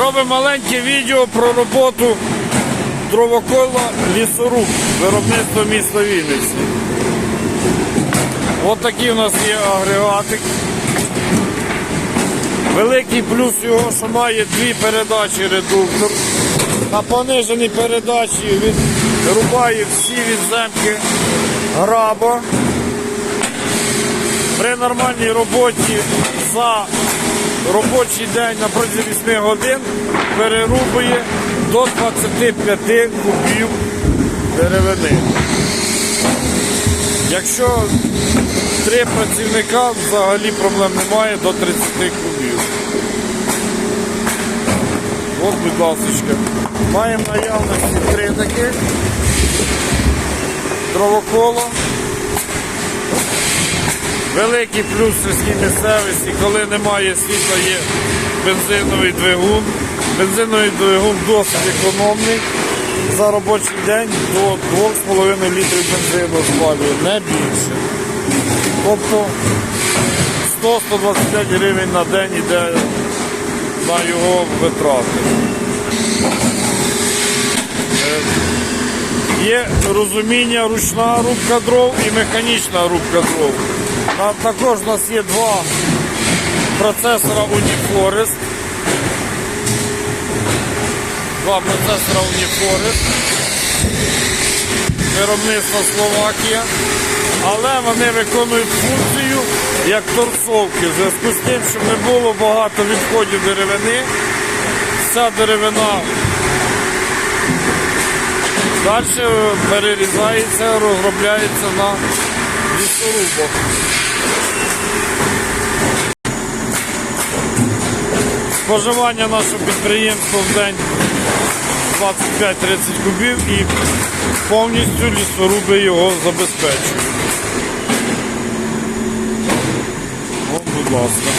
Робимо маленьке відео про роботу дровокола лісоруб, виробництво міста Вінниці. Ось такий у нас є агрегатик. Великий плюс його, що має дві передачі редуктор. На пониженій передачі він рубає всі відземки граба. При нормальній роботі за робочий день на протязі 8 годин перерубує до 25 кубів деревини. Якщо три працівника, взагалі проблем немає до 30 кубів. От, будь ласка. Маємо наявності три таких. Дровокола. Великий плюс в сільській місцевості, коли немає світла, є бензиновий двигун. Бензиновий двигун досить економний. За робочий день до 2,5 літрів бензину спалює, не більше. Тобто 100-125 гривень на день йде на його витрати. Е, Є розуміння ручна рубка дров і механічна рубка дров. На- Також у нас є два процесора Uniforest. Два процесора Uniforest. Виробництво Словакія. Але вони виконують функцію як торцовки. В зв'язку з тим, щоб не було багато відходів деревини. Вся деревина Далі перерізається, розробляється на лісорубах. Споживання нашого підприємства в день 25-30 кубів і повністю лісоруби його забезпечують. О, будь ласка.